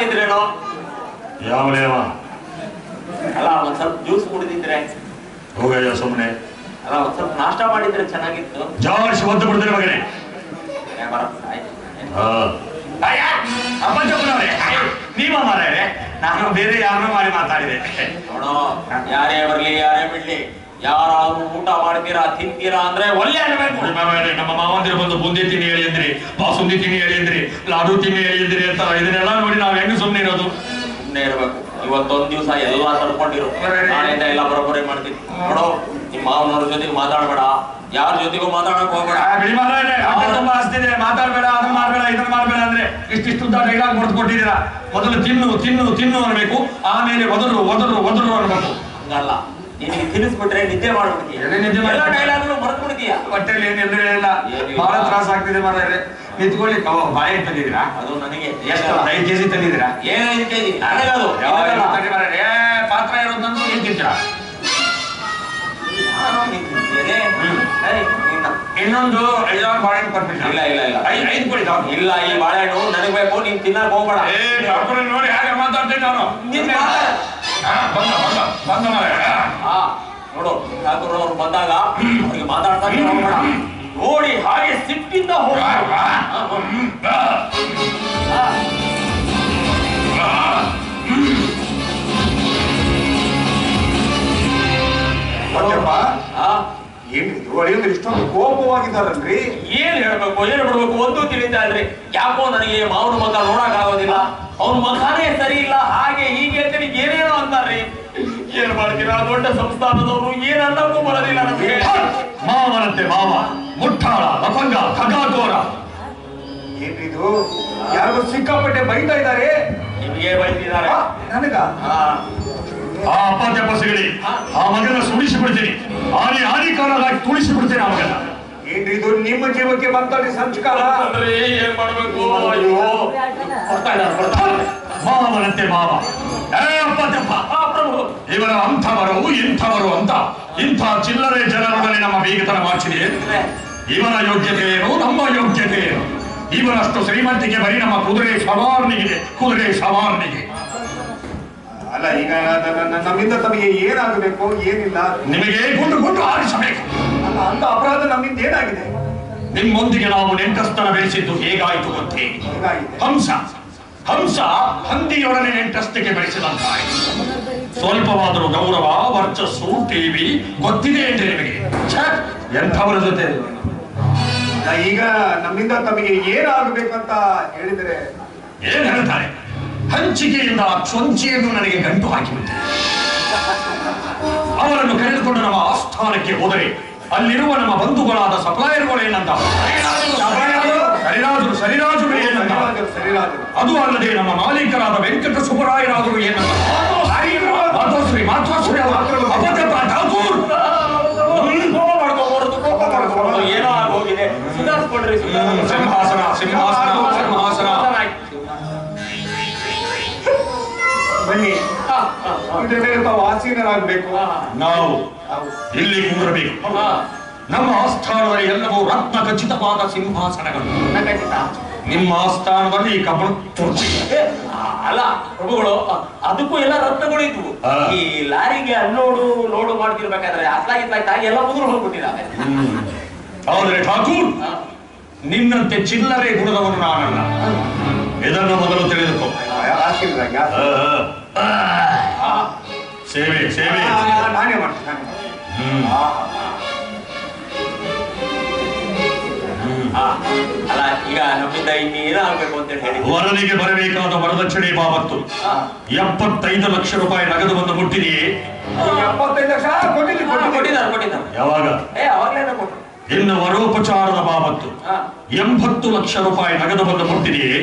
ತಿಂದ್ರೇನೋ? ಯಾವನೇ ಅವ ಅಲ್ಲ ಒಂದ್ ಸ್ವಲ್ಪ ಜ್ಯೂಸ್ ಕುಡಿದಿದ್ರೆ. ಹೋಗಯ್ಯ ಸುಮ್ಮನೆ ಅಲ್ಲ ಒಂದ್ ಸ್ವಲ್ಪ ನಾಷ್ಟ ಮಾಡಿದ್ರೆ ಚೆನ್ನಾಗಿತ್ತು. ಜಾಡಿಸಿ ಒದ್ದು ಬಿಡ್ತಾರೆ ಮಗನೇ. ಅಪ್ಪಚ್ಚಪ್ಪನವ್ರೆ, ನೀವ ಮಾರಾಯರೆ? ನಾನು ಬೇರೆ ಯಾರನ್ನೋ ಮಾಡಿ ಮಾತಾಡಿದೆ. ನೋಡೋ ಯಾರೇ ಬರ್ಲಿ ಯಾರೇ ಬಿಡ್ಲಿ. ಯಾರಾದ್ರೂ ಊಟ ಮಾಡ್ತೀರಾ ತಿಂತೀರಾ ಅಂದ್ರೆ ಒಳ್ಳೆ ಅನ್ಬೇಕು ನಿಮ್ಮ ನಮ್ಮ ಮಾವಂದಿರು ಬಂದು ಬುಂದಿ ತಿನ್ನಿ ಹೇಳಿದ್ರಿ ಬಾಸುಂದಿ ತಿನ್ನಿ ಹೇಳಿದ್ರಿ ಲಾಡು ತಿನ್ನಿ ಹೇಳಿದ್ರಿ ಅಂತ ಇದನ್ನೆಲ್ಲ ನೋಡಿ ನಾವ್ ಹೆಂಗ್ ಸುಮ್ಮನೆ ಇರೋದು? ಸುಮ್ಮನೆ ಇರ್ಬೇಕು. ಇವತ್ತೊಂದ್ ದಿವಸ ಎಲ್ಲಾ ತಡ್ಕೊಂಡಿರು. ನಾಳೆಯಿಂದ ಎಲ್ಲ ಬರೋಬ್ಬರಿ ಮಾಡ್ತೀನಿ ನೋಡೋ ನಿಮ್ಮ ಮಾವನವ್ರ ಜೊತೆಗೆ ಮಾತಾಡ್ಬೇಡ. ಯಾರ ಜೊತೆಗೂ ಮಾತಾಡಕ್ ಹೋಗ್ಬೇಡ. ತುಂಬಾ ಮಾತಾಡ್ಬೇಡ ಅದನ್ನ ಮಾಡ್ಬೇಡ ಇದನ್ನ ಮಾಡ್ಬೇಡ ಅಂದ್ರೆ ಇಷ್ಟಿಷ್ಟುದ್ದ ಡೈಲಾಗ್ ಬರ್ದು ಕೊಟ್ಟಿದ್ದೀರಾ ಮೊದಲು ತಿನ್ನು ತಿನ್ನು ತಿನ್ನು ಅನ್ಬೇಕು. ಆಮೇಲೆ ಒದರು ಒದರು ಒದರು ಅನ್ಬೇಕು. ಹಂಗಲ್ಲ. ನಿನಗೆ ತಿನ್ನಿಸ್ಬಿಟ್ರೆ ನಿದ್ದೆ ಮಾಡ್ಬಿಡ್ತೀಯ. ಎಲ್ಲಿ ನಿದ್ದೆ ಎಲ್ಲ ಮಾಡ್ತೀನಿ? ಹೊಟ್ಟೆಲಿ ಇಲ್ಲ ಏನಿಲ್ಲ. ಬಹಳ ತ್ರಾಸ ಆಗ್ತಿದೆ ಮಾರಾಯರೆ. ನಿಂತ್ಕೊಳ್ಳಿ. ಕವ ಬಾಯಿ ತಂದಿದ್ದೀರಾ ಅದು ನನಗೆ ಎಷ್ಟು? ಒಂದು ಐದು ಕೆಜಿ ತಂದಿದ್ದೀರಾ? ಏನೈದು ಕೆಜಿ? ಮಾರಾಯರೆ ಏ, ಪಾತ್ರ ಇರೋದನ್ನು ಏನ್ ತಿಂತೀರಾ? ನಾನು? ಹ್ಮ್. ನಿನ್ನ. ಇನ್ನೊಂದು ಐದಾರು ಬಾಳೆಹಣ್ಣು ಕೊಟ್ಬಿಟ್ಟು ಇಲ್ಲ ಇಲ್ಲ ಇಲ್ಲ. ಐದು ಐದು ಕೊಡಿ. ಇಲ್ಲ ಈ ಬಾಳೆಹಣ್ಣು ನನಗೆ ಬೇಕು ನೀನ್ ತಿನ್ನಕ್ ಹೋಗ್ಬೇಡ. ಏ ಡಾಕ್ಟರ್ ನೋಡಿ ಹಾಗೆ ಮಾತಾಡ್ತೀನಿ ನಾನು. ನೀನ್ ಮಾತಾಡ. ಹಾ, ಬಂದ ಬಂದ ಬಂದ ಆ, ನೋಡು ಅವ್ರು ಬಂದಾಗ ಅವ್ರಿಗೆ ಮಾತಾಡ್ತಾ ಹೋಗ್ಬೇಡ ನೋಡಿ ಹಾಗೆ ಸಿಟ್ಟಿಂದ ಹೋಗ. ಮತ್ತೆಪ್ಪ ಏನಿದು ಅಳಿಯೋದು ಇಷ್ಟೊಂದು ಕೋಪವಾಗಿದ್ದಾರಲ್ರಿ? ಏನ್ ಹೇಳ್ಬೇಕು? ಏನ್ ಬಿಡ್ಬೇಕು ಒಂದು ತಿಳಿತಾ ಯಾಕೋ ನನಗೆ ಮಾವನ ಮಗ ನೋಡಕ್ ಆಗೋದಿಲ್ಲ ಅವ್ನ ಮಗನೇ ಸರಿ ಇಲ್ಲ. ಹಾಗೆ ಹೀಗೆ ಅಂತೇಳಿ ಏನೇನೋ ಅಂತಾರ್ರಿ. ಏನ್ ಮಾಡ್ತೀರಾ? ದೊಡ್ಡ ಸಂಸ್ಥಾನದವರು. ಏನ್ ಅನ್ನಕ್ಕೂ ಬರೋದಿಲ್ಲ ನಮ್ಗೆ. ಮಾವನಂತೆ ಮಾವ. ಮುಟ್ಟಾಳ ಲಫಂಗ ಖಗಾಕೋರ ಏನಿದು ಯಾರು ಸಿಕ್ಕಾಪಟ್ಟೆ ಬೈತಾ ಇದ್ದಾರೆ? ನಿಮಗೆ ಬೈತಿದ್ದಾರೆ. ನನಗ? ಹಾ. ಆ ಅಪ್ಪ ಸಿಗಲಿ ಆ ಮಗನ ಸುಡಿಸಿ ಬಿಡ್ತೀನಿ ಆನಿ ತುಳಿಸಿಬಿಡ್ತೀನಿ ತುಳಿಸಿ ಬಿಡ್ತೀನಿ ಆ ಮಗನ. ಏನ್ರಿ ಇದು ನಿಮ್ಮ ಜೀವಕ್ಕೆ ಬಂತಲ್ಲಿ ಸಂಸ್ಕಾರ? ಅಂದ್ರೆ ಏನ್ ಮಾಡ್ಬೇಕು? ಅಯ್ಯೋ. ಮಾವನಂತೆ ಮಾವ. ಏ ಇವರ ಅಂಥವರು ಇಂಥವರು ಅಂತ. ಇಂಥ ಚಿಲ್ಲರೆ ಜನರೊಡನೆ ನಮ್ಮ ಬೀಗತನ ಮಾಡಿಸಿದೆ. ಇವನ ಯೋಗ್ಯತೆ ಏನು? ನಮ್ಮ ಯೋಗ್ಯತೆ ಏನು? ಇವರಷ್ಟು ಶ್ರೀಮಂತಿಕೆ ಬರೀ ನಮ್ಮ ಕುದುರೆ ಸವಾರನಿಗೆ ಕುದುರೆ ಸವಾರನಿಗೆ. ಅಲ್ಲ ಈಗ ನಮ್ಮಿಂದ ತಮಗೆ ಏನಾಗಬೇಕು ಏನಿಲ್ಲ. ನಿಮಗೆ ಗುಂಡು ಗುಂಡು ಆರಿಸಬೇಕು ಅಲ್ಲ ಅಂತ ಅಪರಾಧ ನಮ್ಮಿಂದ ಏನಾಗಿದೆ? ನಿಮ್ಮೊಂದಿಗೆ ನಾವು ನೆಂಟಸ್ತನ ಬೆಳೆಸಿದ್ದು ಹೇಗಾಯಿತು ಗೊತ್ತೇ? ಹಂಸ. ಹಂಸ ಹಂದಿಯೊಡನೆ ನೆಂಟಸ್ಥಕ್ಕೆ ಬೆಳೆಸಿದಂತಾಯಿತು. ಸ್ವಲ್ಪವಾದರೂ ಗೌರವ ವರ್ಚಸ್ಸು ಟಿವಿ ಗೊತ್ತಿದೆ ಏನ್ರಿ ನಿಮಗೆ? ಎಂಥವರ ಜೊತೆ? ಈಗ ನಮ್ಮಿಂದ ತಮಗೆ ಏನಾಗಬೇಕಂತ ಹೇಳಿದರೆ? ಏನ್ ಹೇಳ್ತಾರೆ? ಹಂಚಿಕೆಯಿಂದ ಆ ಚೊಂಚಿಯನ್ನು ನನಗೆ ಗಂಟು ಹಾಕಿಬಿಟ್ಟೆ. ಅವರನ್ನು ಕರೆದುಕೊಂಡು ನಮ್ಮ ಆಸ್ಥಾನಕ್ಕೆ ಹೋದರೆ ಅಲ್ಲಿರುವ ನಮ್ಮ ಬಂಧುಗಳಾದ ಸಪ್ಲೈಯರ್ಗಳು ಏನಂತ? ಸರಿರಾಜರು ಸರಿರಾಜರು ಏನಂತ? ಅದು ಅಲ್ಲದೆ ನಮ್ಮ ಮಾಲೀಕರಾದ ವೆಂಕಟ ಸುಬ್ಬರಾಯರಾದರು ಏನಂತ? ಮಾಧವಶ್ರೀ ಮಾಧವಶ್ರೀ ಅವರು ಠಾಕೂರ್! ಕೋಪ ಮಾಡ್ಕೋಬಾರ್ದು ಕೋಪ ಮಾಡ್ಕೋಬಾರ್ದು ಏನೋ ಆಗೋಗಿದೆ. ಸುಧಾರಿಸ್ಕೊಡ್ರಿ. ತಾವು ಆಸೀನರಾಗಬೇಕು ನಾವು ಇಲ್ಲಿ ಕೂರಬೇಕು. ನಮ್ಮ ಆಸ್ಥಾನದಲ್ಲಿ ಎಲ್ಲವೂ ರತ್ನ ಖಚಿತವಾದ ಸಿಂಹಾಸನಗಳು. ನಿಮ್ಮ ಆಸ್ಥಾನದಲ್ಲಿ ಈ ಏ, ಅಲ್ಲ ಪ್ರಭುಗಳು ಅದಕ್ಕೂ ಎಲ್ಲ ರತ್ನಗಳು ಇದ್ವು. ಈ ಲಾರಿಗೆ ಅನ್ನೋಡು ಲೋಡು ಮಾಡ್ತಿರ್ಬೇಕಾದ್ರೆ ಇತ್ಲಾಗಿ ಎಲ್ಲ ಮುದುರು ಹೋಗ್ಬಿಟ್ಟಿದ್ದಾರೆ ಹೌದ್ರೆ ಠಾಕೂರ್. ನಿನ್ನಂತೆ ಚಿಲ್ಲರೆ ಗುಣದವನು ನಾನಲ್ಲ. ಇದನ್ನು ಮೊದಲು ತಿಳಿದುಕೋ. ಸೇವೆ ಸೇವೆ. ನಾನೇ ಮಾಡ್ತೀನಿ. ಅಲ್ಲ ಈಗ ನಮ್ಮಿಂದ ಅಂತ ಹೇಳಿ ವರನಿಗೆ ಬರಬೇಕಾದ ವರದಕ್ಷಿಣೆ ಬಾಬತ್ತು. ಎಪ್ಪತ್ತೈದು ಲಕ್ಷ ರೂಪಾಯಿ ನಗದು ಬಂದು ಮುಟ್ಟಿದೆಯೇ ಎಪ್ಪತ್ತೈದು ಲಕ್ಷ ಕೊಟ್ಟಿದ್ದಾರೆ ಕೊಟ್ಟಿದ್ದಾರೆ. ಯಾವಾಗ? ಏ ಇನ್ನು ವರೋಪಚಾರದ ಬಾಬತ್ತು. ಎಂಬತ್ತು ಲಕ್ಷ ರೂಪಾಯಿ ನಗದು ಬಂದು ಮುಟ್ಟಿದೆಯೇ.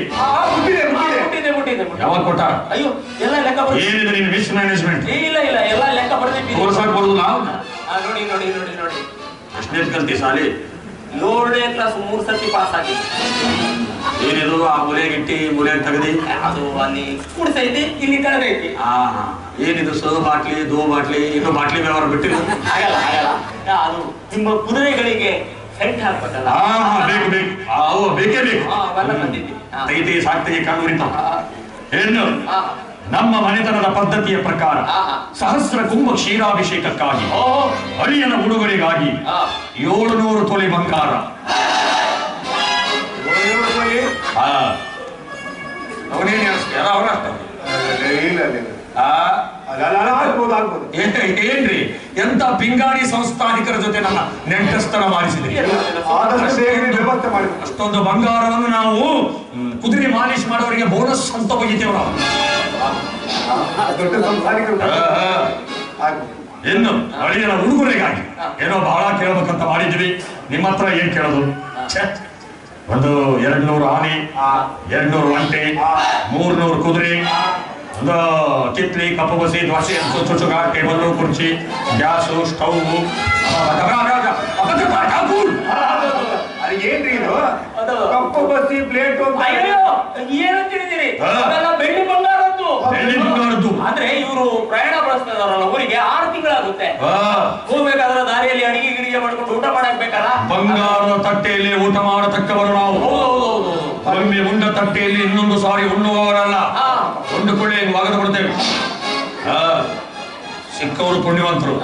ಯಾವಾಗ ಕೊಟ್ಟ? ಅಯ್ಯೋ ಎಲ್ಲ ಲೆಕ್ಕ ಏನಿದೆ ಮ್ಯಾನೇಜ್ಮೆಂಟ್ ಇಲ್ಲ ಇಲ್ಲ ಎಲ್ಲ ಲೆಕ್ಕ ಬರ್ದಿದ್ದೀನಿ ತೋರ್ಸಕ್ ಬರುದಿಲ್ಲ? ನೋಡಿ ನೋಡಿ ನೋಡಿ ನೋಡಿ. ಎಷ್ಟನೇ ಕಲ್ತಿ ಸಾಲಿ? ಏಳನೇ ಕ್ಲಾಸ್ ಮೂರ್ ಸತಿ ಪಾಸ್ ಆಗಿದೆ ಏನಿದು? ಆ ಮುಲೆಗಿಟ್ಟಿ ಮುಲೆ ತೆಗದಿ? ಅದು ಅಲ್ಲಿ ಕುಡಿಸೈತಿ ಇಲ್ಲಿ ಏನಿದು ಸೋ ಬಾಟ್ಲಿ ದೋ ಬಾಟ್ಲಿ ಇನ್ನು ಬಾಟ್ಲಿ ವ್ಯವಹಾರ ಬಿಟ್ಟಿಲ್ಲ ಆಗಲ್ಲ ಆಗಲ್ಲ. ಅದು ನಿಮ್ಮ ಕುದುರೆಗಳಿಗೆ ಸೆಂಟ್ ಹಾಕ್ಬೇಕಲ್ಲ. ಆ ಬೇಕು ಬೇಕು. ಅವು ಬೇಕೇ ಬೇಕು. ಹಾ. ತಂದಿದ್ದೀನಿ ಆ. ಸಾಕ್ತಿಗೆ ಉರಿತಾವ ಆ, ನಮ್ಮ ಮನೆತನದ ಪದ್ಧತಿಯ ಪ್ರಕಾರ. ಸಹಸ್ರ ಕುಂಭ ಕ್ಷೀರಾಭಿಷೇಕಕ್ಕಾಗಿ ಅಳಿಯನ ಉಡುಗೊರೆಗಾಗಿ ಆ, ಏಳುನೂರು ತೊಲೆ ಬಂಗಾರ. ಏನ್ರಿ? ಎಂತ ಪಿಂಗಾಣಿ ಸಂಸ್ಥಾನಿಕರ ಜೊತೆ ನನ್ನ ನೆಂಟಸ್ತನ ಮಾಡಿಸಿದ್ರಿ? ಅಷ್ಟೊಂದು ಬಂಗಾರವನ್ನು ನಾವು ಕುದುರೆ ಮಾಲೀಶ್ ಮಾಡೋರಿಗೆ ಬೋನಸ್ ಅಂತ ಒಯ್ತೇವೆ ನಾವು ದೊಡ್ಡ ಇನ್ನು ಅಳಿಯನ ಉಡುಗೊರೆಗಾಗಿ ಏನೋ ಬಹಳ ಕೇಳಬೇಕಂತ ಮಾಡಿದ್ವಿ ನಿಮ್ಮ ಹತ್ರ ಏನ್ ಕೇಳೋದು? ಛೆ, ಒಂದು ಎರಡ್ ನೂರು ಆನೆ ಎರಡ್ ನೂರು ಒಂಟೆ ಮೂರ್ನೂರು ಕುದುರೆ ಒಂದು ಕಿತ್ಲಿ ಕಪ್ಪು ಬಸಿ ದ್ವಾಸಿ ಟೇಬಲ್ ಕುರ್ಚಿ ಗ್ಯಾಸು ಸ್ಟವ್. ಅದು ಏನ್ರಿ ಇದು. ಕಪ್ಪು ಬಸ್ಸಿ ಪ್ಲೇಟ್ ಏನಂತ ಏನು ಆದ್ರೆ ಇವರು ಪ್ರಯಾಣ ಬಳಸ್ತಾ ಊರಿಗೆ ಆರು ತಿಂಗಳಾಗುತ್ತೆ. ಹೋಗ್ಬೇಕಾದ್ರೆ ದಾರಿಯಲ್ಲಿ ಅಡಿಗೆ ಗಿಡಿಗೆ ಮಾಡ್ಕೊಂಡು ಊಟ ಮಾಡಕ್ ಬೇಕಲ್ಲ ಬಂಗಾರದ ತಟ್ಟೆಯಲ್ಲಿ ಊಟ ಮಾಡತಕ್ಕವರು ನಾವು. ಒಮ್ಮೆ ಉಂಡ ತಟ್ಟೆಯಲ್ಲಿ ಇನ್ನೊಂದು ಸಾರಿ ಉಣ್ಣುವವರಲ್ಲ. ಉಂಡು ಕೊಳ್ಳಿ ಒಗೆದು ಬಿಡ್ತೇವೆ ಆ, ಸಿಕ್ಕವರು ಪುಣ್ಯವಂತರು.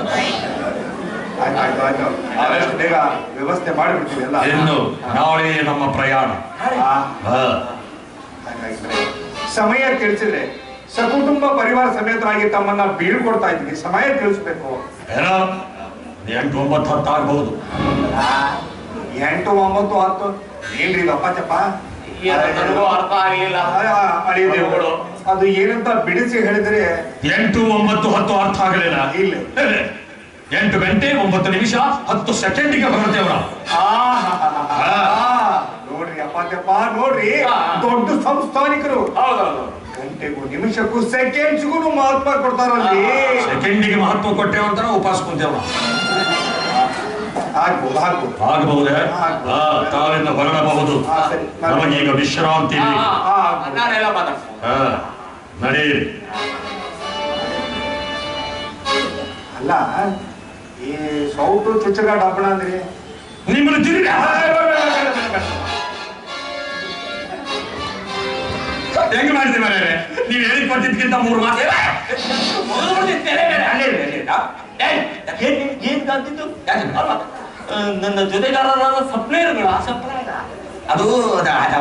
ಬೇಗ ವ್ಯವಸ್ಥೆ ಮಾಡಿಬಿಡ್ತೀವಿ ಎಲ್ಲ ಇನ್ನು ನಾಳೆ ನಮ್ಮ ಪ್ರಯಾಣ. ಆ, ಆ, ಹಾಗಾಗಿದ್ರೆ ಸಮಯ ತಿಳಿಸಿದ್ರೆ ಸಕುಟುಂಬ ಪರಿವಾರ ಸಮೇತರಾಗಿ ತಮ್ಮನ್ನ ಬೀಳ್ಕೊಡ್ತಾ ಇದ್ದೀವಿ. ಸಮಯ ತಿಳಿಸ್ಬೇಕು. ಏನೋ ಎಂಟು ಒಂಬತ್ತು ಹತ್ತು ಆಗ್ಬಹುದು ಆ, ಎಂಟು ಒಂಬತ್ತು ಹತ್ತು. ಏನ್ರಿ ಅಪ್ಪ ಚಪ್ಪ? ಅರ್ಥ ಆಗ್ಲಿಲ್ಲ ಅಳಿದೇವುಗಳು ಅದು ಏನಂತ ಬಿಡಿಸಿ ಹೇಳಿದ್ರೆ ಎಂಟು ಒಂಬತ್ತು ಹತ್ತು ಅರ್ಥ ಆಗಲಿಲ್ಲ. ಇಲ್ಲ. ಎಂಟು ಗಂಟೆ ಒಂಬತ್ತು ನಿಮಿಷ ಹತ್ತು ಸೆಕೆಂಡಿಗೆ ಬರುತ್ತೆ ನಾವು ಆ, ನೋಡ್ರಿ ಅಪ್ಪ ಚಪ್ಪ ನೋಡ್ರಿ. ಆ. ದೊಡ್ಡ ಸಂಸ್ಥಾನಿಕರು. ಹೌದೌದು. ಗಂಟೆಗೂ ನಿಮಿಷಕ್ಕೂ ಸೆಕೆಂಡ್ಸ್ಗೂ ಮಹತ್ವ ಕೊಡ್ತಾರಲ್ಲಿ. ಸೆಕೆಂಡಿಗೆ ಮಹತ್ವ ಕೊಟ್ಟೆ ಅಂತ ನಾವು ಉಪವಾಸ ಕುಂತೇವ ಆಗ್ಬೋದು ಆಗ್ಬೋದು. ಆಗಬಹುದೇ? ಆ, ತಾವಿಂದ ಹೊರಡಬಹುದು. ನಮಗೆ ಈಗ ನಮಗೀಗ ವಿಶ್ರಾಂತಿ ನಡೀರಿ. ಅಲ್ಲ ಈ ಸೌಟು ಚುಚ್ಚಗ ಡಬ್ಬಣ ಅಂದ್ರಿ? ನಿಮ್ಮನ್ನು ತಿರುಗಿ ಹೆಂಗ್ ಮಾಡಿದ್ರಿ ಮನೆಯವ್ರೆ ನೀವ್ ಹೇಳಿದ್ ಕೊಟ್ಟಿದ್ಕಿಂತ ಮೂರು ಮಾತು ಏನ್ ಕಾಂತಿದ್ದು ನನ್ನ ಜೊತೆಗಾರರಾದ ಆ ಸಪ್ಲೈಯರ್ ಅದು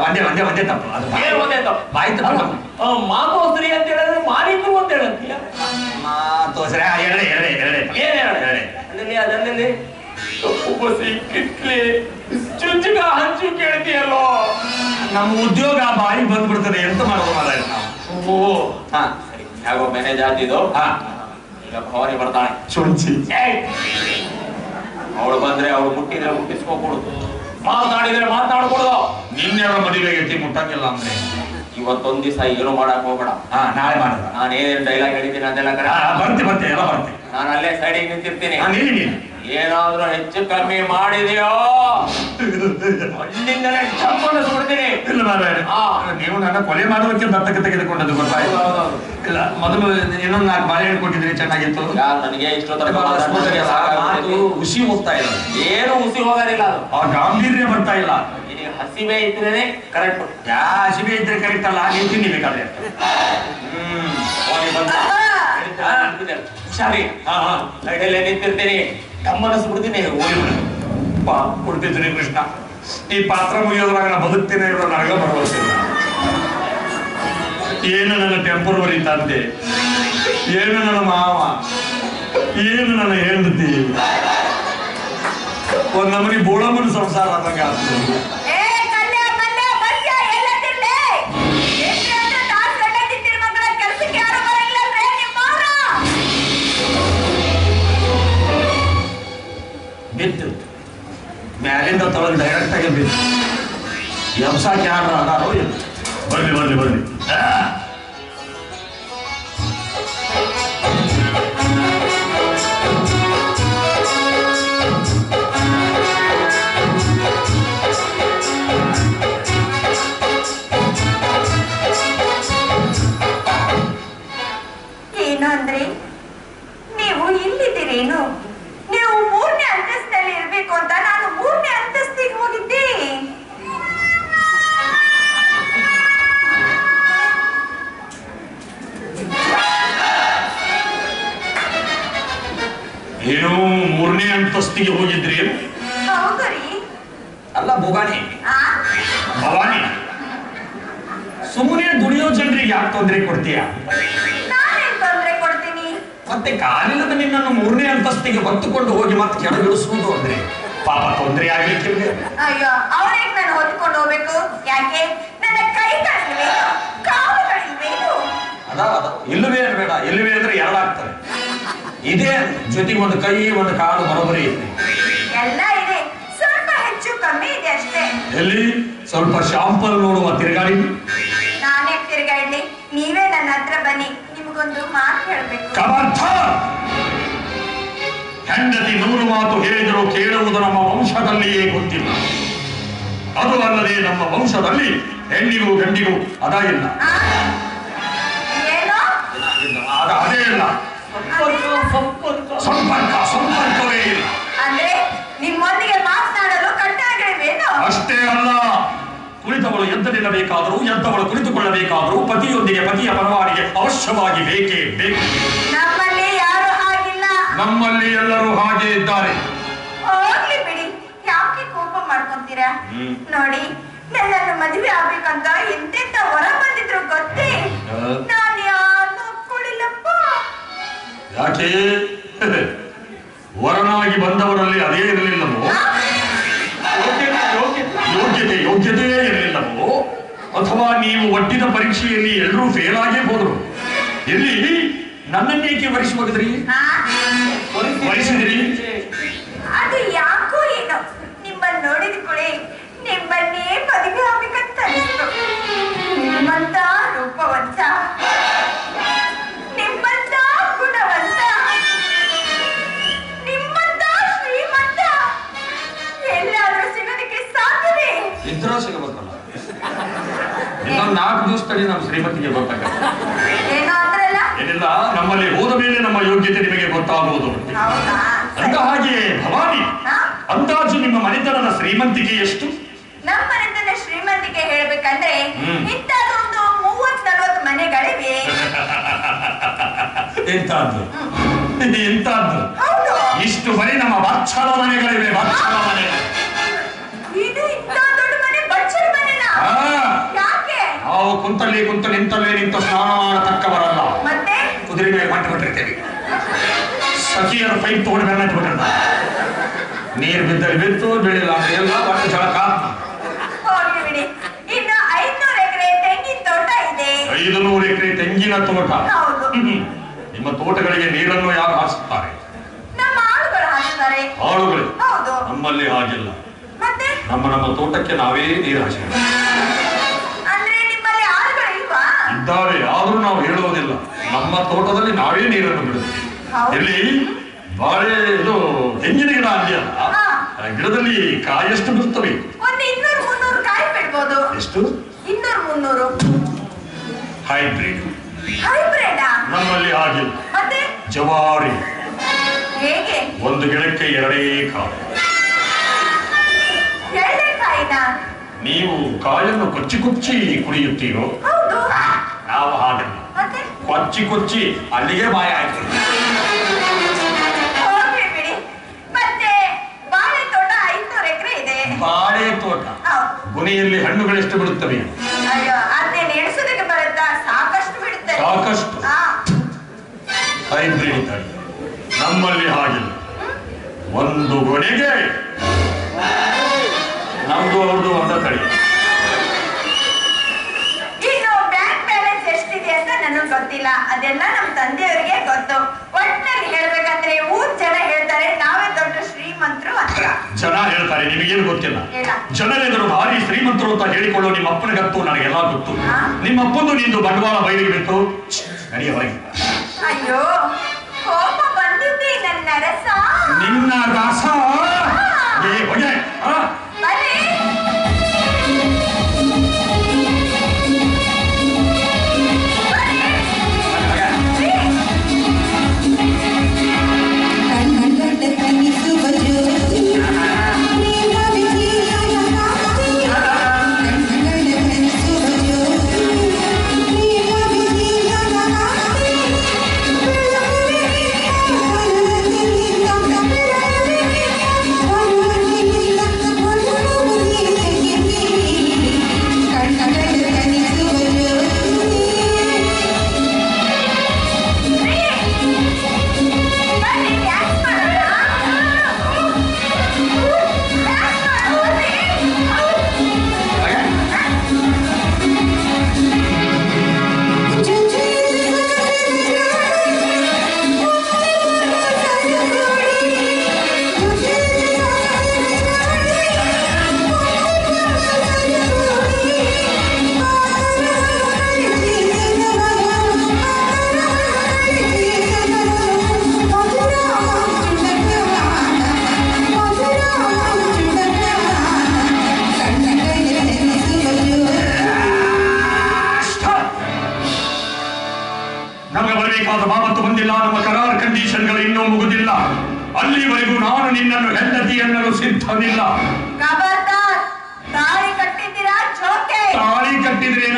ಒಂದೇ ಒಂದೇ ಒಂದೇ ತಪ್ಪು. ಅದು ಒಂದೇ ತಪ್ಪು? ಮಾತೋಸ್ತ್ರಿ ಅಂತ ಹೇಳಿದ್ರೆ ಮಾಲೀಕರು ಅಂತ ಹೇಳಂತೀಯ? ಮಾತು ಹೇಳಿ ಎರಡೇ ಹೇಳಿ ಎರಡೇ ಏನ್ ಹೇಳ ಎರಡೇ. ಬಸಿ ಕಿಟ್ಲಿ ಚುಚ್ಚುಗ ಹಂಚು ಕೇಳ್ತೀಯಲ್ಲೋ? ನಮ್ಮ ಉದ್ಯೋಗ ಬಾಯಿ ಬಂದ್ಬಿಡ್ತದೆ ಎಂತ ಮಾಡೋದು ನಾವು? ಓ ಹಾ. ಸರಿ ಯಾಗೋ ಮ್ಯಾನೇಜ್ ಆದಿದ್ದು ಹಾ. ಈಗ ಭವಾನಿ ಬರ್ತಾಳೆ ಚುಂಚಿ. ಅವಳು ಬಂದ್ರೆ ಅವಳು ಮುಟ್ಟಿದ್ರೆ ಮುಟ್ಟಿಸ್ಕೊಕೊಡುದು ಮಾತನಾಡಿದ್ರೆ ಮಾತನಾಡ್ಕೊಡುದು ನಿನ್ನೆಲ್ಲ ಮದುವೆ ತಿ ಮುಟ್ಟಂಗಿಲ್ಲ ಅಂದ್ರೆ? ಇವತ್ತೊಂದ್ ದಿವಸ ಏನು ಮಾಡಕ್ ಹೋಗ್ಬೇಡ. ಹಾ ನಾಳೆ ಮಾಡಿದ್ರ ನಾನು ಏನೇನ್ ಡೈಲಾಗ್ ಹೇಳಿದ್ದೀನಿ ಅದೆಲ್ಲ ಕಡೆ ಬರ್ತೆ ಬರ್ತೆ ಎಲ್ಲ ಬರ್ತೆ. ನಾನು ಅಲ್ಲೇ ಸೈಡಿಗೆ ನಿಂತಿರ್ತೀನಿ. ಏನಾದ್ರೂ ಹೆಚ್ಚು ಕಮ್ಮಿ ಮಾಡಿದೆಯೋ? ಅಲ್ಲಿಂದಲೇ ಚಪ್ಪನ ಸುಡ್ತೀನಿ. ಇಲ್ಲ ಮಾರಾಯ ಹಾ. ನೀವು ನನ್ನ ಕೊಲೆ ಮಾಡೋದಕ್ಕೆ ಬರ್ತಕ್ಕೆ ತೆಗೆದುಕೊಂಡದ್ದು ಗೊತ್ತಾಯ್ತು. ಇಲ್ಲ ಮೊದಲು ಇನ್ನೊಂದು ನಾಲ್ಕು ಬಾಳೆಹಣ್ಣು ಕೊಟ್ಟಿದ್ರೆ ಚೆನ್ನಾಗಿತ್ತು. ನನಗೆ ಇಷ್ಟೋ ಹುಸಿ ಹೋಗ್ತಾ ಇಲ್ಲ ಏನು ಹುಸಿ ಹೋಗೋದಿಲ್ಲ ಅವ್ರ ಆ ಗಾಂಭೀರ್ಯ ಬರ್ತಾ ಇಲ್ಲ. ಹಸಿವೆ ಇದ್ರೆ ಕರೆಕ್ಟ್ ಯಾ ಹಸಿವೆ ಇದ್ರೆ ಕರೆಕ್ಟ್ ಅಲ್ಲ ಹಾಗೆ ತಿನ್ನಿಬೇಕಾದ್ರೆ ಹ್ಮ್ ಸರಿ ಹಾ ಹಾ. ಸೈಡಲ್ಲೇ ನಿಂತಿರ್ತೀನಿ. ಗಮ್ಮನಸ್ ಬಿಡ್ತೀನಿ ಹೋಗ್ಬಿಡು ಪಾ ಕೊಡ್ತಿದ್ದೀನಿ ಕೃಷ್ಣ ಈ ಪಾತ್ರ ಮುಗಿಯೋದ್ರಾಗ ನಾ ಬದುಕ್ತೀನಿ ಇರೋ ನನಗ ಬರವಲ್ಸಿಲ್ಲ ಏನು ನನ್ನ ಟೆಂಪರವರಿ ತಂದೆ ಏನು ನನ್ನ ಮಾವ ಏನು ನನ್ನ ಹೆಂಡತಿ ಒಂದ್ ನಮನಿ ಬೋಳಮ್ಮನ ಸಂಸಾರ ಆದಂಗ ಆಗ್ತದೆ ಬಿತ್ತು ಮ್ಯಾಲಿಂದ ತಳಗ್ ಡೈರೆಕ್ಟ್ ಆಗಿ ಬಿತ್ತು ಎಬ್ಸಾಕ್ ಯಾರು ಅದಾರೋ ಏನು. ಬರ್ಲಿ ಬರ್ಲಿ ಬರ್ಲಿ. ಮೂರನೇ ಅಂತಸ್ತಿಗೆ ಹೋಗಿದ್ರಿ? ಅಲ್ಲ ಭೋಗಾನಿ ಭವಾನಿ. ಸುಮ್ಮನೆ ದುಡಿಯೋ ಜನರಿಗೆ ಯಾಕೆ ತೊಂದರೆ ಕೊಡ್ತೀಯ? ಮತ್ತೆ ಕಾಲಿಲ್ಲದ ನಿನ್ನನ್ನು ಮೂರನೇ ಅಂತಸ್ತಿಗೆ ಹೊತ್ತುಕೊಂಡು ಹೋಗಿ ಮತ್ತೆ ಕೆಳಗಿಳಿಸುವುದು ಅಂದ್ರೆ ಪಾಪ ತೊಂದರೆ ಆಗ್ಲಿಕ್ಕೆ ಅಯ್ಯೋ ಅವ್ರಿಗೆ ನಾನು ಹೊತ್ಕೊಂಡು ಹೋಗ್ಬೇಕು? ಯಾಕೆ? ನನ್ನ ಕಾಲುಗಳಿಲ್ವೇನು? ಅದ ಅದ. ಇಲ್ಲವೇ ಬೇಡ ಇಲ್ಲವೇ ಇದೇ ಜೊತೆಗೆ ಒಂದು ಕೈ ಒಂದು ಕಾಲು ಬರೋಬರಿ ಇದೆ. ಎಲ್ಲ ಇದೆ. ಸ್ವಲ್ಪ ಹೆಚ್ಚು ಕಮ್ಮಿ ಇದೆ ಅಷ್ಟೇ. ಎಲ್ಲಿ? ಸ್ವಲ್ಪ ಶಾಂಪಲ್ ನೋಡುವ ತಿರುಗಾಡಿ. ನಾನೇ ತಿರುಗಾಡಿ ನೀವೇ ನನ್ನ ಹತ್ರ ಬನ್ನಿ. ನಿಮಗೊಂದು ಮಾತು ಹೇಳಬೇಕು. ಹೆಂಡತಿ ನೂರು ಮಾತು ಹೇಳಿದರೂ ಕೇಳುವುದು ನಮ್ಮ ವಂಶದಲ್ಲಿಯೇ ಗೊತ್ತಿಲ್ಲ. ಅದು ಅಲ್ಲದೆ ನಮ್ಮ ವಂಶದಲ್ಲಿ ಹೆಣ್ಣಿಗೂ ಗಂಡಿಗೂ ಅದ ಇಲ್ಲ. ಅದೇ ಇಲ್ಲ. ಸಂಪರ್ಕ. ಸಂಪರ್ಕ ಸಂಪರ್ಕ ಸಂಪರ್ಕವೇ ಇಲ್ಲ ಅಂದ್ರೆ ನಿಮ್ಮೊಂದಿಗೆ ಮಾತನಾಡಲು ಕಟ್ಟಾಗಳಿವೇನು ಅಷ್ಟೇ ಅಲ್ಲ ಕುಳಿತವಳು ಎದ್ದ ನಿಲ್ಲಬೇಕಾದರೂ ಎದ್ದವಳು ಕುಳಿತುಕೊಳ್ಳಬೇಕಾದರೂ ಪತಿಯೊಂದಿಗೆ ಪತಿಯ ಪರವಾನಿಗೆ ಅವಶ್ಯವಾಗಿ ಬೇಕೇ ಬೇಕು. ನಮ್ಮಲ್ಲಿ ಯಾರು ಹಾಗಿಲ್ಲ. ನಮ್ಮಲ್ಲಿ ಎಲ್ಲರೂ ಹಾಗೆ ಇದ್ದಾರೆ. ಹೋಗ್ಲಿ ಬಿಡಿ. ಯಾಕೆ ಕೋಪ ಮಾಡ್ಕೊಂತೀರಾ. ನೋಡಿ ನನ್ನನ್ನು ಮದುವೆ ಆಗ್ಬೇಕಂತ ಎಂತೆಂತ ಹೊರ ಬಂದಿದ್ರು ಗೊತ್ತೇ ಯಾಕೆ ವರನಾಗಿ ಬಂದವರಲ್ಲಿ ಅದೇ ಇರಲಿಲ್ಲವೋ ಯೋಗ್ಯತೆ ಯೋಗ್ಯತೆ. ಯೋಗ್ಯತೆ ಯೋಗ್ಯತೆಯೇ ಇರಲಿಲ್ಲವೋ ಅಥವಾ ನೀವು ಒಟ್ಟಿನ ಪರೀಕ್ಷೆಯಲ್ಲಿ ಎಲ್ಲರೂ ಫೇಲ್ ಆಗೇ ಹೋದರು. ಎಲ್ಲಿ? ನನ್ನನ್ನೇಕೆ ವರಿಸಿ ಹೋಗಿದ್ರಿ ಆ? ದಿವಸ ನಮ್ಮ ಶ್ರೀಮತಿಗೆ ಗೊತ್ತಾಗಲ್ಲ. ಏನೋ ಏನಿಲ್ಲ ನಮ್ಮಲ್ಲಿ ಹೋದ ಮೇಲೆ ನಮ್ಮ ಯೋಗ್ಯತೆ ನಿಮಗೆ ಗೊತ್ತಾಗುವುದು. ಅಂತ ಅಂದ ಹಾಗೆ ಭವಾನಿ? ಅಂದಾಜು ನಿಮ್ಮ ಮನೆತನದ ಶ್ರೀಮಂತಿಕೆ ಎಷ್ಟು? ನಮ್ಮ ಮನೆತನ ಶ್ರೀಮಂತಿಗೆ ಹೇಳ್ಬೇಕಂದ್ರೆ. ಇಂಥದ್ದೊಂದು ಮೂವತ್ ನಲವತ್ತು ಮನೆಗಳಿವೆ. ಎಂತಾದ್ದು? ಎಂತಾದ್ದು? ಇಷ್ಟು ಬರೀ ನಮ್ಮ ಬಚ್ಚಲ ಮನೆಗಳಿವೆ ಬಚ್ಚಲ ಮನೆಗಳು. ಇದು ಇಂಥ ದೊಡ್ಡ ಮನೆ ಬಚ್ಚಲ ಮನೆನಾ? ನಾವು ಕುಂತಲ್ಲಿ ಕುಂತ ನಿಂತಲ್ಲೇ ನಿಂತ ಸ್ನಾನ ಮಾಡತಕ್ಕ ಬರಲ್ಲ ಕುದುರೆ ಮೇಲೆ ಮಟ್ಟ ಬಿಟ್ಟಿರ್ತೇವೆ. ಸಖಿಯರ ಪೈಪ್ ತಗೊಂಡು ಬೆನ್ನ ಬಿಟ್ಟಿರ್ತ ನೀರು ಬಿದ್ದಲ್ಲಿ ಬಿತ್ತು ಬೆಳಿಲ್ಲ ಎಲ್ಲ ಬಟ್ಟೆ ಜಳಕ ಐದು ನೂರು ಎಕರೆ ತೆಂಗಿನ ತೋಟ ನಿಮ್ಮ ತೋಟಗಳಿಗೆ ನೀರನ್ನು ಯಾರು ಹಾರಿಸುತ್ತಾರೆ? ನಮ್ಮ ಆಳುಗಳು ನಮ್ಮಲ್ಲಿ ಹಾಗಿಲ್ಲ. ನಮ್ಮ ನಮ್ಮ ತೋಟಕ್ಕೆ ನಾವೇ ನೀರು ಹಾಸಿಲ್ಲ ಇದ್ದಾವೆ ಆದ್ರೂ ನಾವು ಹೇಳುವುದಿಲ್ಲ. ನಮ್ಮ ತೋಟದಲ್ಲಿ ನಾವೇ ನೀರನ್ನು ಬಿಡುತ್ತೇವೆ. ಇಲ್ಲಿ ಬಾಳೆ ಇದು ತೆಂಗಿನ ಗಿಡ ಅಲ್ಲಿ ಗಿಡದಲ್ಲಿ ಬಿಡುತ್ತವೆ ಕಾಯಿ ಎಷ್ಟು? ಇನ್ನೂರು ಮುನ್ನೂರು. ಹೈಬ್ರಿಡ್. ನಮ್ಮಲ್ಲಿ ಆಗಿಲ್ಲ ಜವಾರಿ. ಒಂದು ಗಿಡಕ್ಕೆ ಎರಡೇ ಕಾಯಿನ? ನೀವು ಕಾಯನ್ನು ಕೊಚ್ಚಿ ಕುಚ್ಚಿ ಕುಡಿಯುತ್ತೀರೋ? ನಾವು ಮತ್ತೆ? ಕೊಚ್ಚಿ ಕೊಚ್ಚಿ ಅಲ್ಲಿಗೆ ಬಾಯ ಆಯ್ತು. ಬಾಳೆ ತೋಟ ಗುಣಿಯಲ್ಲಿ ಹಣ್ಣುಗಳೆಷ್ಟು ಬಿಡುತ್ತವೆ? ಸಾಕಷ್ಟು ಹೈಬ್ರಿಡ್ ತಳಿ ನಮ್ಮಲ್ಲಿ ಹಾಗಿಲ್ಲ. ಒಂದು ಗೊನೆಗೆ ಅದೆಲ್ಲ ನಮ್ಮ ತಂದೆಯವರಿಗೆ ಗೊತ್ತು. ಒಟ್ಟಿನಲ್ಲಿ ಹೇಳ್ಬೇಕಂದ್ರೆ ಊರ್ ಜನ ಹೇಳ್ತಾರೆ ನಾವೇ ದೊಡ್ಡ ಶ್ರೀಮಂತರು ಅಂತ. ಜನ ಹೇಳ್ತಾರೆ ನಿಮಗೇನು ಗೊತ್ತಿಲ್ಲ. ಜನರೆದುರು ಭಾರಿ ಶ್ರೀಮಂತರು ಅಂತ ಹೇಳಿಕೊಳ್ಳೋ ನಿಮ್ಮ ಅಪ್ಪನಿಗತ್ತು ನನಗೆಲ್ಲ ಗೊತ್ತು? ನಿಮ್ಮ ಅಪ್ಪಂದು ನಿಂದು ಬಂಡವಾಳ ಬಯಲಿಗೆ ಬಿತ್ತು. ಹೊರಗೆ. ಅಯ್ಯೋ ಕೋಪ ಬಂದಿದ್ದೆ ನನ್ನ ರಸ ನಿನ್ನ ರಸ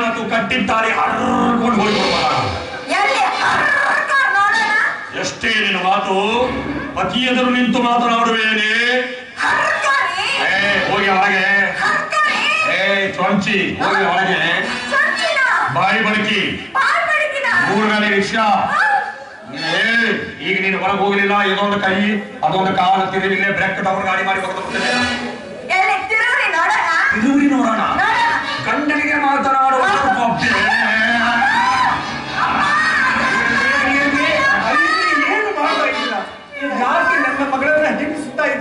ಕಟ್ಟಿದ್ರೆ ಏನಾಯ್ತು ಕಟ್ಟಿದ್ದಾರೆ. ಅರ್ಕೊಂಡು ಹೋಗಿ ಎಷ್ಟೇ ನಿನ್ನ ಮಾತು ಪತಿ ಎದುರು ನಿಂತು ಮಾತನಾಡುವೇನೆ ಹೋಗಿ ಒಳಗೆ ಏ ಚೊಂಚಿ ಹೋಗಿ ಒಳಗೆ ಬಾಯಿ ಬಡಕಿ ಮೂರನೇ ರಿಕ್ಷಾ ಏ ಈಗ ನೀನು ಹೊರಗೆ ಹೋಗಲಿಲ್ಲ ಇದೊಂದು ಕೈ ಅದೊಂದು ಕಾಲು ತಿರುವಿಲ್ಲೇ ಬ್ರೇಕ್ ಡೌನ್ ಗಾಡಿ ಮಾಡಿ ಹೋಗ್ತದೆ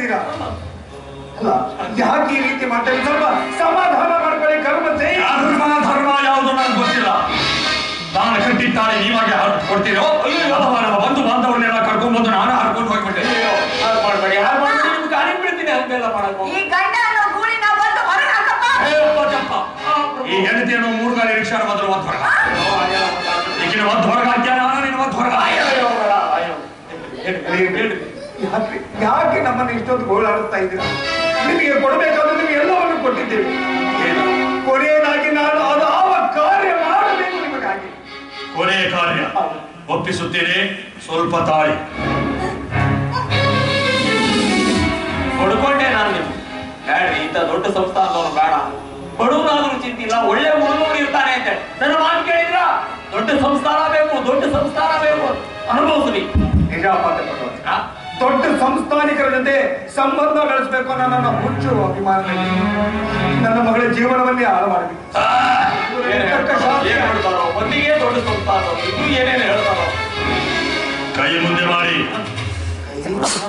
ಇದ್ದೀರಾ ಅಲ್ಲ ಯಾಕೆ ಈ ರೀತಿ ಮಾಡ್ತಾ ಸ್ವಲ್ಪ ಸಮಾಧಾನ ಮಾಡ್ಕೊಳ್ಳಿ ಕರ್ಮ ಧರ್ಮ ಧರ್ಮ ಯಾವುದು ನನಗೆ ಗೊತ್ತಿಲ್ಲ. ನಾನು ಕಟ್ಟಿದ್ದಾಳೆ ನೀವಾಗೆ ಕೊಡ್ತೀರೋ? ಅಥವಾ ನಮ್ಮ ಬಂಧು ಬಾಂಧವರನ್ನೆಲ್ಲ ಕರ್ಕೊಂಡ್ ಬಂದು ನಾನು ಹರ್ಕೊಂಡು ಹೋಗ್ಬಿಟ್ಟೆ. ಹಾಗ್ ಮಾಡ್ಬೇಡಿ ಯಾರು ನಿಮ್ಗೆ ಗಾಡಿ ಬಿಡ್ತೀನಿ ಹಂಗೆಲ್ಲ ಮಾಡಕ್ ಈ. ಹೆಂಡತಿಯನ್ನು ಮೂರು ಗಾಲಿ ರಿಕ್ಷಾ ಬದಲು ಒಂದು ಹೊರಗ. ಈಗಿನ ಒಂದು ಹೊರಗ ಅಜ್ಞಾನ ನಾನು ನಿನ್ನ ಒಂದು ಹೊರಗ ಅಯ್ಯೋ, ಅಯ್ಯೋ, ಬೇಡ, ಅಯ್ಯೋ. ಯಾಕೆ ನಮ್ಮನ್ನು ಇಷ್ಟೊಂದು ಗೋಳಾಡುತ್ತಾ ಇದ್ದೀರಿ? ನಿಮಗೆ ಕೊಡಬೇಕಾದ್ರೆ ನಿಮಗೆ ಎಲ್ಲವನ್ನು ಕೊಟ್ಟಿದ್ದೇವೆ ಏನು? ಕೊನೆಯದಾಗಿ ನಾನು ಅದು ಯಾವ ಕಾರ್ಯ ಮಾಡಬೇಕು ನಿಮಗಾಗಿ. ಕೊನೆಯ ಕಾರ್ಯ. ಒಪ್ಪಿಸುತ್ತೇನೆ. ಸ್ವಲ್ಪ ತಾಳಿ. ಹೊಡ್ಕೊಂಡೆ ನಾನು ನಿಮ್ಗೆ. ಬೇಡ್ರಿ ಇಂಥ ದೊಡ್ಡ ಸಂಸ್ಥಾನದವ್ರು ಬೇಡ. ಬಡವನಾದ್ರೂ ಚಿಂತಿಲ್ಲ ಒಳ್ಳೆ ಹುಡುಗರು ಇರ್ತಾನೆ ಅಂತ ನನ್ನ ಮಾತು ಕೇಳಿದ್ರ? ದೊಡ್ಡ ಸಂಸ್ಥಾನ ಬೇಕು ದೊಡ್ಡ ಸಂಸ್ಥಾನ ಬೇಕು. ಅನುಭವಿಸ್ರಿ ನಿಜ? ದೊಡ್ಡ ಸಂಸ್ಥಾನಿಕರ ಜೊತೆ ಸಂಬಂಧ ಬೆಳೆಸಬೇಕು ಅನ್ನೋ ನನ್ನ ಹುಚ್ಚು ಅಭಿಮಾನ ನನ್ನ ಮಗಳ ಜೀವನವನ್ನೇ ಹಾಳು ಮಾಡಬೇಕು ಒಂದಿಗೆ ದೊಡ್ಡ ಸಂಸ್ಥಾನ. ಇದು ಏನೇನು ಹೇಳ್ತಾರೋ? ಕೈ ಮುಂದೆ ಮಾಡಿ.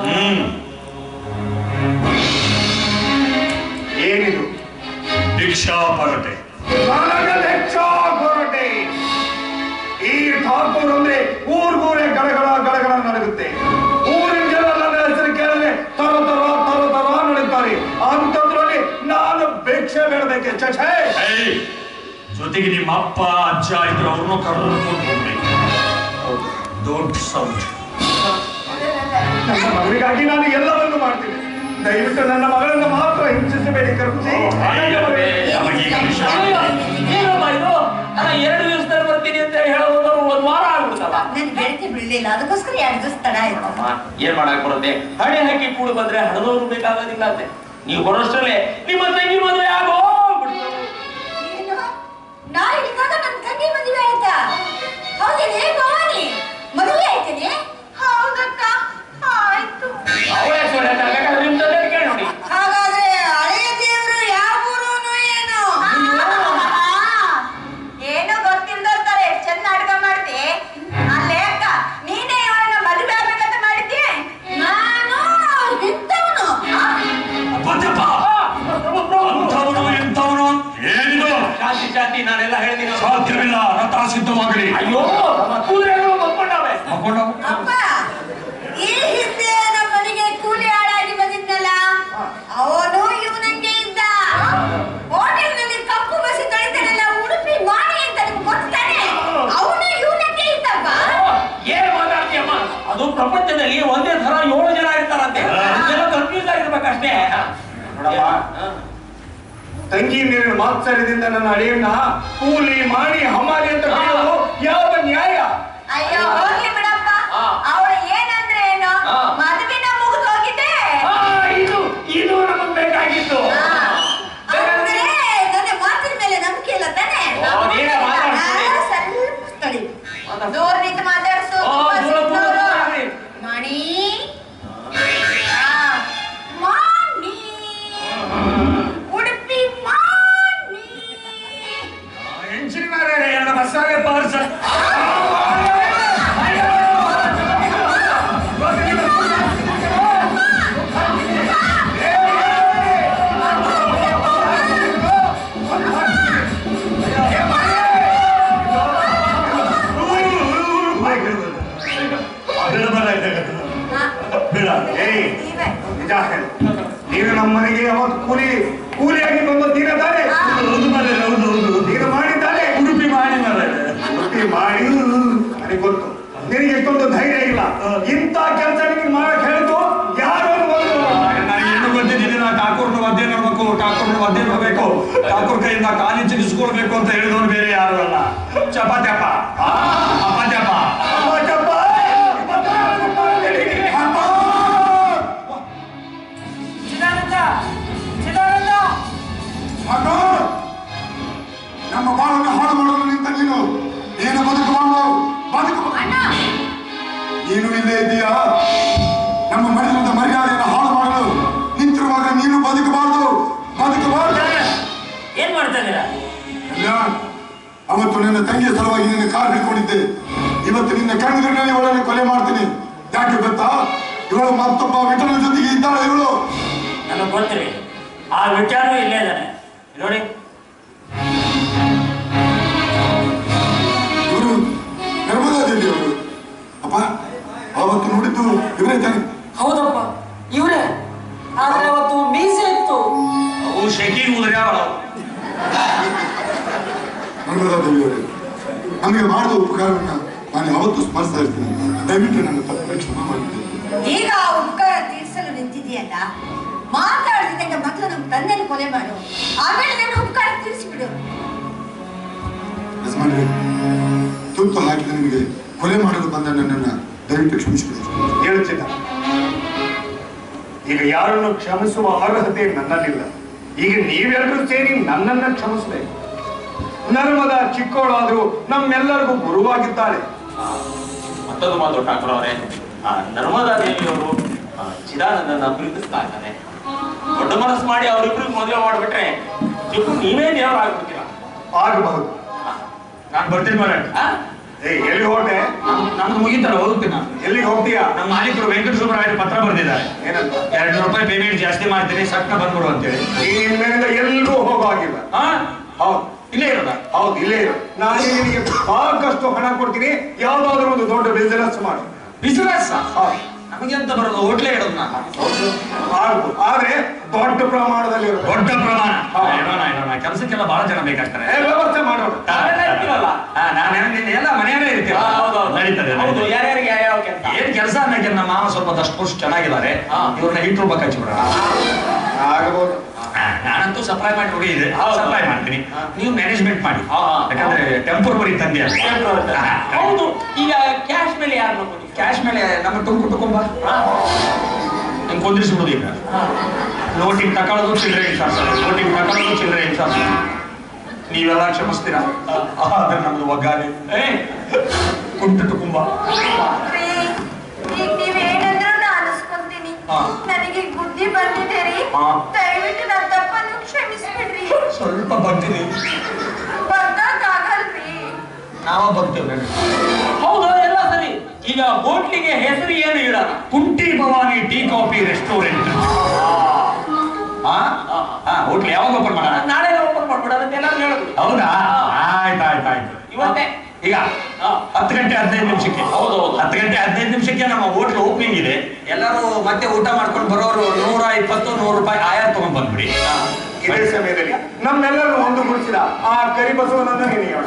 ಹ್ಮ್. ಏನಿದು? ಭಿಕ್ಷಾ ಪರಟೆ ಈ ಠಾಕೂರ್ ಅಂದ್ರೆ ಊರ್ಗೂರೇ ಗಡಗಳ ಗಡಗಳ ನಡಗುತ್ತೆ. ಚಛೆ ಜೊತೆಗೆ ನಿಮ್ಮ ಅಪ್ಪ ಅಜ್ಜ ಇದ್ರು ಅವ್ರನ್ನೂ ಕರ್ಕೊಂಡು ಹೋಗ್ಬೇಕು ದೊಡ್ಡ ಸೌಂಡ್ ನನ್ನ ಮಗಳಿಗಾಗಿ ನಾನು ಎಲ್ಲವನ್ನು ಮಾಡ್ತೀನಿ. ದಯವಿಟ್ಟು ನನ್ನ ಮಗಳನ್ನು ಮಾತ್ರ ಹಿಂಸಿಸಬೇಡಿ ಅಲ್ಲ ಎರಡು ದಿವಸದಲ್ಲಿ ಬರ್ತೀನಿ ಅಂತ ಹೇಳೋದು ಒಂದ್ ವಾರ ಆಗ್ಬಿಡ್ತಲ್ಲ. ನನ್ ಗೆಳತಿ ಬಿಡ್ಲಿಲ್ಲ ಅದಕ್ಕೋಸ್ಕರ ಎರಡು ದಿವಸ ತಡ ಆಯ್ತಮ್ಮ ಏನ್ ಮಾಡಕ್ ಬರುತ್ತೆ? ಹಣೆ ಹಾಕಿ ಕೂಡ ಬಂದ್ರೆ ಹಣದವ್ರು ಬೇಕಾಗೋದಿಲ್ಲ ಅಂತೆ. ನೀವು ಬರೋಷ್ಟರಲ್ಲೇ ನಿಮ್ಮ ತಂಗಿ ಮದುವೆ ಆಗೋ ಏನು? ನಾ ತಂಗಿ ನೀರಿನ ಮಾತ್ಸರ್ಯದಿಂದ ನನ್ನ ಅಡಿಯನ್ನ ಕೂಲಿ ಮಾಡಿ ಹಮಾಲಿ ಅಂತ ಯಾವ ನ್ಯಾಯ? ನೀವೇ. ನಿಜ. ಹೇಳು ನೀನು ನಮ್ಮ ಮನೆಗೆ ಯಾವತ್ತು ಕೂಲಿ ಕೂಲಿಯಾಗಿ ಆಗಿ ನೀನ ತಾನೆ ನೀನು ಮಾಡಿದ್ದಾನೆ ಉಡುಪಿ ಮಾಡಿ. ಉಡುಪಿ ಮಾಡಿ. ನನಗೆ ಗೊತ್ತು. ನಿನಗೆ ಎಷ್ಟೊಂದು ಧೈರ್ಯ ಇಲ್ಲ. ಇಂತ ಕೆಲಸ ನಿಮಗೆ ಮಾಡಕ್ ಹೇಳ್ತು? ಯಾರು ಮೊದಲು ನನಗೆ ಇನ್ನು ಗೊತ್ತಿದ್ದೀನಿ ನಾ ಠಾಕೂರ್ನ ಅಧ್ಯಯನ ಮಾಡಬೇಕು ಠಾಕೂರ್ನ ಅಧ್ಯಯನ ಮಾಡಬೇಕು ಠಾಕೂರ್ ಕೈಯಿಂದ ಕಾಲಿ ಚಿಗಿಸ್ಕೊಳ್ಬೇಕು ಅಂತ ಹೇಳಿದವನು ಬೇರೆ ಯಾರು ಅಲ್ಲ. ಚಪಾತ್ಯಪ್ಪ ಏನು ಬದುಕಬಾರದು ಬದುಕು. ನೀನು ಇಲ್ಲೇ ಇದೆಯಾ ನಮ್ಮ ಮನೆಯಿಂದ ಮರ್ಯಾದೆಯನ್ನು ಹಾಳು ಮಾಡಲು ನಿಂತಿರುವಾಗ ನೀನು ಬದುಕಬಾರದು. ಬದುಕಬಾರದು. ಏನ್ ಮಾಡ್ತಾ ಇದ್ದೀರಾ? ಅವತ್ತು ನನ್ನ ತಂಗಿಯ ಸಲುವಾಗಿ ನಿನ್ನ ಕಾರ್ ಹಿಡ್ಕೊಂಡಿದ್ದೆ. ಇವತ್ತು ನಿನ್ನ ಕಣ್ಣುಗಳಲ್ಲಿ ಒಳಗೆ ಕೊಲೆ ಮಾಡ್ತೀನಿ. ಯಾಕೆ ಗೊತ್ತಾ? ಇವಳು ಮತ್ತೊಬ್ಬ ವಿಟನ ಜೊತೆಗೆ ಇದ್ದಾಳೆ ಇವಳು. ನನಗೆ ಗೊತ್ತಿರಿ ಆ ವಿಚಾರ ಇಲ್ಲೇ ಇದ್ದಾನೆ. ನೋಡಿ ಇವರೇ ತಾನೆ ಹೌದಪ್ಪ. ಇವ್ರೆ. ಆದ್ರೆ ಅವತ್ತು ಮೀಸೆ ಇತ್ತು. ಅವು ಶೆಕಿ ಉದುರ್ಯಾವಳ ನರ್ಮದಾ ದೇವಿ ಅವರೇ ನಮಗೆ ಮಾಡಿದ ಉಪಕಾರವನ್ನ ನಾನು ಯಾವತ್ತೂ ಸ್ಮರಿಸ್ತಾ ಇರ್ತೀನಿ. ದಯವಿಟ್ಟು ನನ್ನ ತಪ್ಪನ್ನು ಕ್ಷಮ ಮಾಡಿದ್ದೇನೆ ಈಗ ಆ ಉಪಕಾರ ತೀರಿಸಲು ನಿಂತಿದೆಯಲ್ಲ ಮಾತಾಡ್ತಿದ್ದಂಗೆ ಮೊದಲು ನಮ್ಮ ತಂದೆನ ಕೊಲೆ ಮಾಡು. ಆಮೇಲೆ ನನ್ನ ಉಪಕಾರ ತೀರಿಸಿಬಿಡು. ಯಜಮಾನ್ರೆ ತುತ್ತು ಹಾಕಿದ ನಿಮಗೆ ಕೊಲೆ ಮಾಡಲು ಬಂದ ನನ್ನನ್ನು ದಯವಿಟ್ಟು ಕ್ಷಮಿಸಿಬಿಡಿ ಹೇಳುತ್ತಿದ್ದ ಈಗ ಯಾರನ್ನು ಕ್ಷಮಿಸುವ ಅರ್ಹತೆ ನನ್ನಲ್ಲಿಲ್ಲ. ಈಗ ನೀವೆಲ್ಲರೂ ಸೇರಿ ನನ್ನನ್ನ ಕ್ಷಮಿಸಬೇಕು. ನರ್ಮದ ಚಿಕ್ಕವಳಾದ್ರೂ ನಮ್ಮೆಲ್ಲರಿಗೂ ಗುರುವಾಗಿದ್ದಾರೆ. ಮತ್ತೊಂದು ಮಾತು ಠಾಕೂರ್ ಅವರೇ. ಆ ನರ್ಮದಾ ದೇವಿಯವರು ಚಿದಾನಂದನ ಪ್ರೀತಿಸ್ತಾ ಇದ್ದಾರೆ. ದೊಡ್ಡ ಮನಸ್ಸು ಮಾಡಿ ಅವರಿಬ್ರಿಗೆ ಮದುವೆ ಮಾಡಿಬಿಟ್ರೆ ಚಿಕ್ಕು ನೀವೇ ದೇವರ ಆಗ್ಬಿಡ್ತೀರ ಆಗಬಹುದು. ನಾನು ಬರ್ತೀನಿ ಮರ ಏ ಎಲ್ಲಿ ಹೊರಟೆ ನಾನು ಮುಗಿತಾರ ಹೋಗ್ತೀನಿ ನಾನು. ಎಲ್ಲಿಗೆ ಹೋಗ್ತೀಯಾ? ನಮ್ಮ ಮಾಲೀಕರು ವೆಂಕಟ ಸುಬ್ಬರಾಯರು ಪತ್ರ ಬರೆದಿದ್ದಾರೆ. ಏನಂತ? ಎರಡು ರೂಪಾಯಿ ಪೇಮೆಂಟ್ ಜಾಸ್ತಿ ಮಾಡ್ತೀನಿ ಸಟ್ಟ ಬಂದ್ಬಿಡು ಅಂತೇಳಿ. ನೀನ್ ಇನ್ಮೇಲಿಂದ ಎಲ್ಲೂ ಹೋಗೋಗಿಲ್ಲ ಹಾ ಹೌದು. ಇಲ್ಲೇ ಇರೋದ? ಹೌದು ಇಲ್ಲೇ ಇರೋ ನಾನು ನಿನಗೆ ಸಾಕಷ್ಟು ಹಣ ಕೊಡ್ತೀನಿ ಯಾವ್ದಾದ್ರು ಒಂದು ದೊಡ್ಡ ಬಿಸಿನೆಸ್ ಮಾಡು. ಬಿಸಿನೆಸ್ ಹೌದು. ನಮಗೆ ಅಂತ ಬರೋದು ಹೋಟ್ಲೆ ಇಡೋದು ನಾನು ಹೌದು. ಆಗ್ಬೋದು. ಆದ್ರೆ ದೊಡ್ಡ ಪ್ರಮಾಣದಲ್ಲಿ ಇರು. ದೊಡ್ಡ ಪ್ರಮಾಣ ಹಾ. ಇಡೋಣ ಇಡೋಣ ಕೆಲಸಕ್ಕೆಲ್ಲ ಬಹಳ ಜನ ಬೇಕಾಗ್ತಾರೆ ಏ, ವ್ಯವಸ್ಥೆ ಮಾಡೋಣ ನಾವೆಲ್ಲ ಇರ್ತೀವಲ್ಲ? ನಾನು ಎಲ್ಲ ಮನೆಯಲ್ಲೇ ಇರ್ತೀವಿ ಹಾ, ಹೌದು, ಹೌದು. ನಡೀತದೆ ಹೌದು ನಡೀತದೆ. ಯಾರ್ಯಾರಿಗೆ ಯಾವ ಕೆಲಸ ಏನ್ ಕೆಲಸ ಅನ್ನಕ್ಕೆ ನಮ್ಮ ಮಾವ ಸ್ವಲ್ಪ ದಷ್ಟು ಚೆನ್ನಾಗಿದ್ದಾರೆ ಹಾ. ಇವ್ರನ್ನ ಹಿಟ್ಟು ಬಕ್ಕ ಹಚ್ಚಿಬಿಡೋಣ ಆಗಬಹುದು ನಾನಂತೂ ಸಪ್ಲೈ ಮಾಡಿ ಹೋಗಿ ಇದೆ ಸಪ್ಲೈ ಮಾಡ್ತೀನಿ. ನೀವು ಮ್ಯಾನೇಜ್ಮೆಂಟ್ ಮಾಡಿ. ಯಾಕಂದ್ರೆ ಟೆಂಪರರಿ ತಂದೆ ಹೌದು. ಈಗ ಕ್ಯಾಶ್ ಮೇಲೆ ಯಾರು ನಂಬೋದು ಕ್ಯಾಶ್ ಮೇಲೆ ನಮ್ಮ ಟುಂಕು ಟುಕುಂಬ ನಿಮ್ಗೆ ಕುಂದಿರಿಸ್ಬಿಡುದು ಈಗ. ನೋಟಿಗೆ ತಕೊಳ್ಳೋದು ಚಿಲ್ಲರೆ ಇನ್ಸಾರ್ಸಲ್ಲ ನೋಟಿಗೆ ತಕೊಳ್ಳೋದು ಚಿಲ್ಲರೆ ಇನ್ಸಾರ್ಸಲ್ಲ ನೀವೆಲ್ಲ ಕ್ಷಮಿಸ್ತೀರಾ? ಆದ್ರೆ ನಮ್ದು ಒಗ್ಗಾನೆ ಏ. ಕುಂಟು ಟುಕುಂಬ ನನಗೆ ಬುದ್ಧಿ ಬಂದಿದೆ ರೀ. ದಯವಿಟ್ಟು ನನ್ನ ಕ್ಷಮಿಸ್ಬಿಡ್ರಿ. ಸ್ವಲ್ಪ ಬರ್ತೀನಿ ಬರ್ದಾಗಲ್ರಿ ನಾವ ಬರ್ತೀವಿ ಹೌದು ಎಲ್ಲ ಸರಿ. ಈಗ ಹೋಟ್ಲಿಗೆ ಹೆಸರು ಏನು ಇಡೋಣ ಕುಂಟಿ ಭವಾನಿ ಟೀ ಕಾಫಿ ರೆಸ್ಟೋರೆಂಟ್. ಹಾ. ಹಾ ಹೋಟ್ಲ್ ಯಾವಾಗ ಓಪನ್ ಮಾಡೋಣ? ನಾಳೆ ಓಪನ್ ಮಾಡ್ಬಿಡೋಣ ಅಂತ ಎಲ್ಲರೂ ಹೇಳುದು. ಹೌದಾ? ಆಯ್ತು ಆಯ್ತು ಆಯ್ತು ಇವತ್ತೇ. ಈಗ. ಹತ್ತು ಗಂಟೆ ಹದಿನೈದು ನಿಮಿಷಕ್ಕೆ. ಹೌದು, ಹೌದು. ಹತ್ತು ಗಂಟೆ ಹದಿನೈದು ನಿಮಿಷಕ್ಕೆ ನಮ್ಮ ಹೋಟ್ಲ್ ಓಪನಿಂಗ್ ಇದೆ. ಎಲ್ಲರೂ ಮತ್ತೆ ಊಟ ಮಾಡ್ಕೊಂಡು ಬರೋರು ನೂರ ಇಪ್ಪತ್ತು ನೂರು ರೂಪಾಯಿ ಆಯಾ ತಗೊಂಡ್ ಬಂದ್ಬಿಡಿ ಇದೇ ಸಮಯದಲ್ಲಿ ನಮ್ಮೆಲ್ಲರೂ ಒಂದು ಗುಡಿಸಿದ ಆ ಕರಿಬಸವನನ್ನು ನೆನೆಯೋಣ